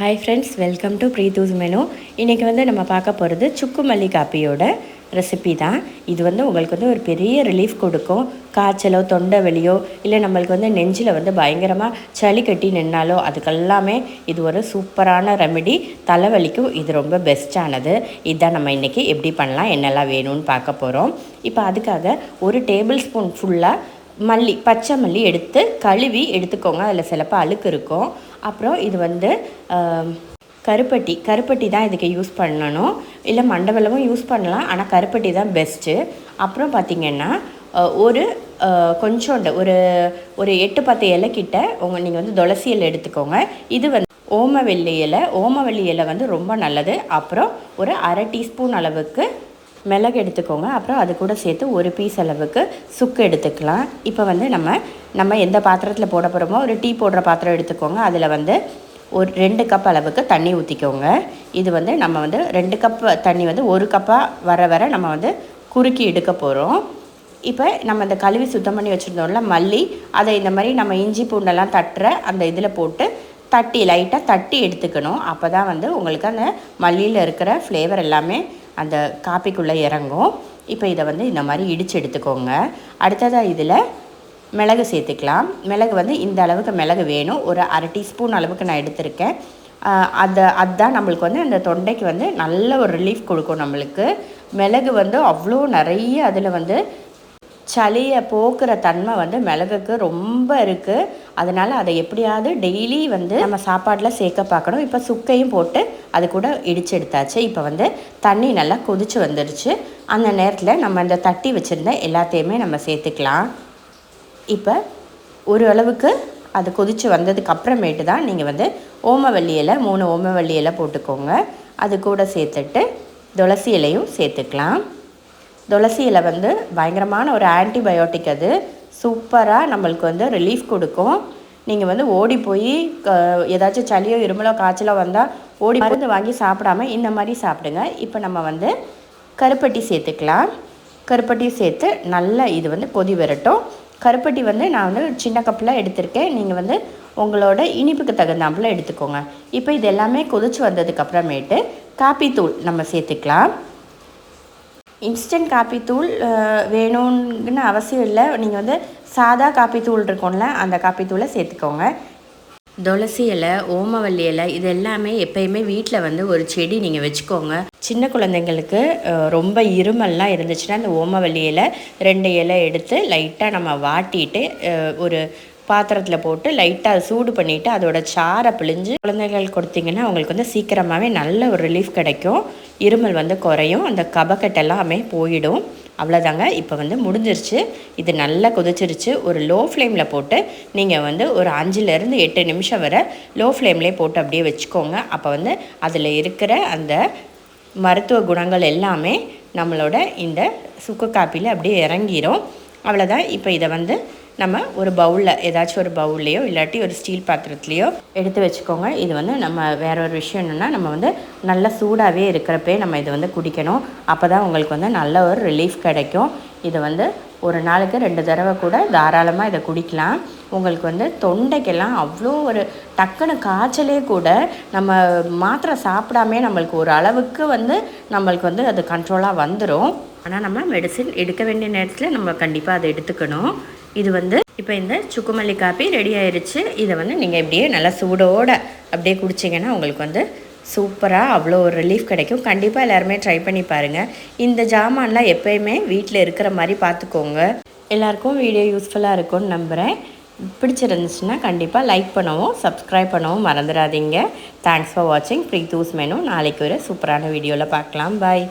Hi friends welcome to Preethu's menu இன்றைக்கி வந்து நம்ம பார்க்க போகிறது சுக்கு மல்லி காப்பியோட ரெசிபி தான். இது வந்து உங்களுக்கு வந்து ஒரு பெரிய ரிலீஃப் கொடுக்கும். காய்ச்சலோ தொண்டை வலியோ இல்லை நம்மளுக்கு வந்து நெஞ்சில் வந்து பயங்கரமாக சளி கட்டி நின்னாலோ அதுக்கெல்லாமே இது ஒரு சூப்பரான ரெமெடி தலைவலிக்கும் இது ரொம்ப பெஸ்ட்டானது இதுதான் நம்ம இன்றைக்கி எப்படி பண்ணலாம் என்னெல்லாம் வேணும்னு பார்க்க போகிறோம் இப்போ அதுக்காக ஒரு டேபிள் ஸ்பூன் ஃபுல்லாக மல்லி பச்சை மல்லி எடுத்து கழுவி எடுத்துக்கோங்க. அதில் சிலப்போ அழுக்கு இருக்கும். அப்புறம் இது வந்து கருப்பட்டி கருப்பட்டி தான் இதுக்கு யூஸ் பண்ணணும். இல்லை மண்டபலமும் யூஸ் பண்ணலாம். ஆனால் கருப்பட்டி தான் பெஸ்ட்டு அப்புறம் பார்த்திங்கன்னா ஒரு கொஞ்சோண்டு ஒரு ஒரு எட்டு பத்து இலை உங்கள் நீங்கள் வந்து துளசி இலை எடுத்துக்கோங்க. இது வந்து ஓமவெள்ளி இலை. ஓமவெள்ளி இலை வந்து ரொம்ப நல்லது. அப்புறம் ஒரு அரை டீஸ்பூன் அளவுக்கு மிளகு எடுத்துக்கோங்க. அப்புறம் அது கூட சேர்த்து ஒரு பீஸ் அளவுக்கு சுக்கு எடுத்துக்கலாம். இப்போ வந்து நம்ம நம்ம எந்த பாத்திரத்தில் போட போகிறோமோ ஒரு டீ போடுற பாத்திரம் எடுத்துக்கோங்க. அதில் வந்து ஒரு ரெண்டு கப் அளவுக்கு தண்ணி ஊற்றிக்கோங்க இது வந்து நம்ம வந்து ரெண்டு கப் தண்ணி வந்து ஒரு கப்பாக வர வர நம்ம வந்து குறுக்கி எடுக்க போகிறோம் இப்போ நம்ம இந்த கழுவி சுத்தம் பண்ணி வச்சுருந்தோம்ல மல்லி அதை இந்த மாதிரி நம்ம இஞ்சி பூண்டெல்லாம் தட்டுற அந்த இதில் போட்டு தட்டி லைட்டாக தட்டி எடுத்துக்கணும். அப்போ தான் வந்து உங்களுக்கு அந்த மல்லியில் இருக்கிற ஃப்ளேவர் எல்லாமே அந்த காப்பிக்குள்ளே இறங்கும். இப்போ இதை வந்து இந்த மாதிரி இடித்து எடுத்துக்கோங்க. அடுத்ததாக இதில் மிளகு சேர்த்துக்கலாம். மிளகு வந்து இந்த அளவுக்கு மிளகு வேணும். ஒரு அரை டீஸ்பூன் அளவுக்கு நான் எடுத்திருக்கேன். அதை அதுதான் நம்மளுக்கு வந்து அந்த தொண்டைக்கு வந்து நல்ல ஒரு ரிலீஃப் கொடுக்கும் நம்மளுக்கு. மிளகு வந்து அவ்வளோ நிறைய அதில் வந்து சளியை போக்குற தன்மை வந்து மிளகுக்கு ரொம்ப இருக்குது அதனால் அதை எப்படியாவது டெய்லி வந்து நம்ம சாப்பாட்டில் சேர்க்க பார்க்கணும். இப்போ சுக்கையும் போட்டு அது கூட இடிச்சு எடுத்தாச்சு. இப்போ வந்து தண்ணி நல்லா கொதிச்சு வந்துடுச்சு அந்த நேரத்தில் நம்ம இந்த தட்டி வச்சுருந்த எல்லாத்தையுமே நம்ம சேர்த்துக்கலாம். இப்போ ஒரு அளவுக்கு அது கொதித்து வந்ததுக்கு அப்புறமேட்டு தான் நீங்கள் வந்து ஓமவல்லி இலை மூணு ஓமவல்லி இலை போட்டுக்கோங்க. அது கூட சேர்த்துட்டு துளசி இலையும் சேர்த்துக்கலாம். துளசி இலை வந்து பயங்கரமான ஒரு ஆன்டிபயோட்டிக் அது. சூப்பராக நம்மளுக்கு வந்து ரிலீஃப் கொடுக்கும். நீங்கள் வந்து ஓடி போய் க- ஏதாச்சும் சளியோ இருமலோ காய்ச்சலோ வந்தால் ஓடி மருந்து வாங்கி சாப்பிடாம இந்த மாதிரி சாப்பிடுங்க. இப்போ நம்ம வந்து கருப்பட்டி சேர்த்துக்கலாம். கருப்பட்டியும் சேர்த்து நல்லா இது வந்து கொதி வரட்டும். கருப்பட்டி வந்து நான் வந்து சின்ன கப்பில் எடுத்திருக்கேன். நீங்கள் வந்து உங்களோட இனிப்புக்கு தகுந்தாப்புல எடுத்துக்கோங்க. இப்போ இது எல்லாமே கொதிச்சு வந்ததுக்கப்புறமேட்டு காப்பித்தூள் நம்ம சேர்த்துக்கலாம். இன்ஸ்டன்ட் காப்பி தூள் அஹ், வேணும்னு அவசியம் இல்லை. நீங்கள் வந்து சாதா காப்பி தூள் இருக்கும்ல அந்த காப்பி தூளை சேர்த்துக்கோங்க. துளசி இலை ஓமவல்லி இலை இது எல்லாமே எப்பயுமே வீட்டில் வந்து ஒரு செடி நீங்கள் வச்சுக்கோங்க. சின்ன குழந்தைங்களுக்கு ரொம்ப இருமல்லாம் இருந்துச்சுன்னா இந்த ஓமவல்லி இலை ரெண்டு இலை எடுத்து லைட்டாக நம்ம வாட்டிட்டு ஒரு பாத்திரத்தில் போட்டு லைட்டாக அதை சூடு பண்ணிவிட்டு அதோட சாரை பிழிஞ்சு குழந்தைகள் கொடுத்தீங்கன்னா அவங்களுக்கு வந்து சீக்கிரமாகவே நல்ல ஒரு ரிலீஃப் கிடைக்கும். இருமல் வந்து குறையும். அந்த கபக்கட்டெல்லாமே போயிடும். அவ்வளோதாங்க இப்போ வந்து முடிஞ்சிருச்சு. இது நல்லா கொதிச்சிருச்சு. ஒரு லோ ஃப்ளேமில் போட்டு நீங்கள் வந்து ஒரு அஞ்சுலேருந்து எட்டு நிமிஷம் வரை லோ ஃப்ளேம்லேயே போட்டு அப்படியே வச்சுக்கோங்க. அப்போ வந்து அதில் இருக்கிற அந்த மருத்துவ குணங்கள் எல்லாமே நம்மளோட இந்த சுக்கு காப்பியில் அப்படியே இறங்கிடும் அவ்வளோதான் இப்போ இதை வந்து நம்ம ஒரு பவுலில் ஏதாச்சும் ஒரு பவுல்லையோ இல்லாட்டி ஒரு ஸ்டீல் பாத்திரத்துலையோ எடுத்து வச்சுக்கோங்க. இது வந்து நம்ம வேற ஒரு விஷயம் என்னென்னா நம்ம வந்து நல்ல சூடாகவே இருக்கிறப்பே நம்ம இதை வந்து குடிக்கணும். அப்போ தான் உங்களுக்கு வந்து நல்ல ஒரு ரிலீஃப் கிடைக்கும். இது வந்து ஒரு நாளுக்கு ரெண்டு தடவை கூட தாராளமாக இதை குடிக்கலாம். உங்களுக்கு வந்து தொண்டைக்கெல்லாம் அவ்வளோ ஒரு டக்குன்னு காய்ச்சலே கூட நம்ம மாத்திரை சாப்பிடாமே நம்மளுக்கு ஒரு அளவுக்கு வந்து நம்மளுக்கு வந்து அது கண்ட்ரோலாக வந்துடும் ஆனால் நம்ம மெடிசின் எடுக்க வேண்டிய நேரத்தில் நம்ம கண்டிப்பாக அதை எடுத்துக்கணும். இது வந்து இப்போ இந்த சுக்குமல்லி காப்பி ரெடி ஆயிடுச்சு இதை வந்து நீங்கள் இப்படியே நல்லா சூடோடு அப்படியே குடிச்சிங்கன்னா உங்களுக்கு வந்து சூப்பராக அவ்வளோ ஒரு ரிலீஃப் கிடைக்கும். கண்டிப்பாக எல்லாருமே ட்ரை பண்ணி பாருங்கள் இந்த ஜாமான்லாம் எப்போயுமே வீட்டில் இருக்கிற மாதிரி பார்த்துக்கோங்க எல்லாருக்கும் வீடியோ யூஸ்ஃபுல்லாக இருக்கும்னு நம்புகிறேன் பிடிச்சிருந்துச்சுன்னா கண்டிப்பாக லைக் பண்ணவும் சப்ஸ்கிரைப் பண்ணவும் மறந்துடாதீங்க. தேங்க்ஸ் ஃபார் வாட்சிங் ப்ரீ தூஸ் மெனு நாளைக்கு ஒரு சூப்பரான வீடியோவில் பார்க்கலாம் பாய்